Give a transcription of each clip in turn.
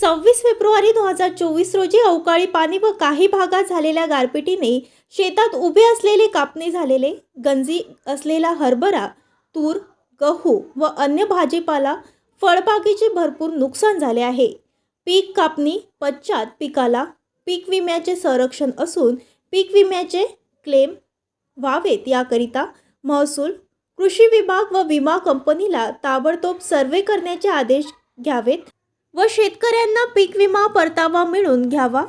सव्वीस फेब्रुवारी दोन हजार चोवीस रोजी अवकाळी पाणी व काही भागात झालेल्या गारपिटीने शेतात उभे असलेले कापणी झालेले गंजी असलेला हरभरा तूर गहू व अन्य भाजीपाला फळबागेचे भरपूर नुकसान झाले आहे. पीक कापणी पश्चात पिकाला पीक विम्याचे संरक्षण असून पीक विम्याचे क्लेम व्हावेत याकरिता महसूल कृषी विभाग व विमा कंपनीला ताबडतोब सर्वे करण्याचे आदेश घ्यावेत. व शेतकऱ्यांना पीक विमा परतावा मिळून घ्यावा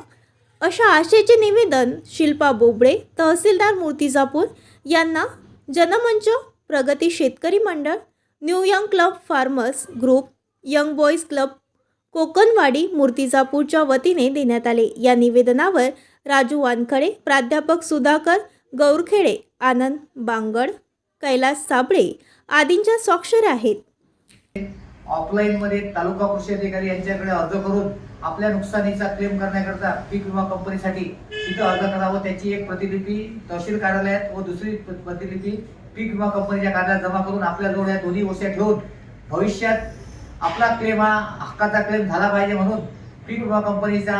अशा आशेचे निवेदन शिल्पा बोबडे तहसीलदार मूर्तिजापूर यांना जनमंच प्रगती शेतकरी मंडळ new young club farmers group young boys club Kokanwadi मूर्तिजापूरच्या वतीने देण्यात आले. या निवेदनावर राजू वानखडे प्राध्यापक सुधाकर गौरखेडे आनंद बांगड कैलास साबळे आदींच्या स्वाक्षर आहेत. ऑफलाईन मध्ये तालुका कृषी अधिकारी यांच्याकडे अर्ज करून आपल्या नुकसानीचा क्लेम करण्याकरता पीक विमा कंपनीसाठी तिथं अर्ज करावा. त्याची एक प्रतिलिपी तहसील कार्यालयात व दुसरी प्रतिलिपी पीक विमा कंपनीच्या कार्यालयात जमा करून आपल्याजवळ या दोन्ही गोष्टी ठेवून भविष्यात आपला क्लेम हा हक्काचा क्लेम झाला पाहिजे म्हणून पीक विमा कंपनीचा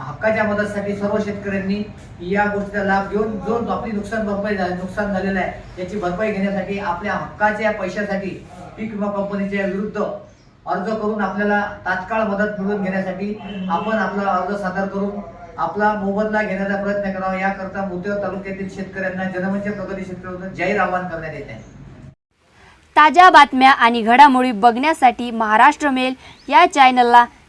हक्काच्या मदतीसाठी सर्व शेतकऱ्यांनी या गोष्टीचा लाभ घेऊन जो आपली नुकसान भरपाई नुकसान झालेलं आहे याची भरपाई घेण्यासाठी आपल्या हक्काच्या पैशासाठी पीक विमा कंपनीच्या विरुद्ध अर्ज करून आपल्याला तात्काळ मदत मिळवून घेण्यासाठी आपण आपला अर्ज सादर करून आपला मोबदला घेण्याचा प्रयत्न करावा. याकरता मुतेव तालुक्यातील शेतकऱ्यांना जनमंच प्रगती शेतकऱ्यांना जाहीर आवाहन करण्यात येत आहे. ताज्या बातम्या आणि घडामोडी बघण्यासाठी महाराष्ट्र मेल या चॅनलला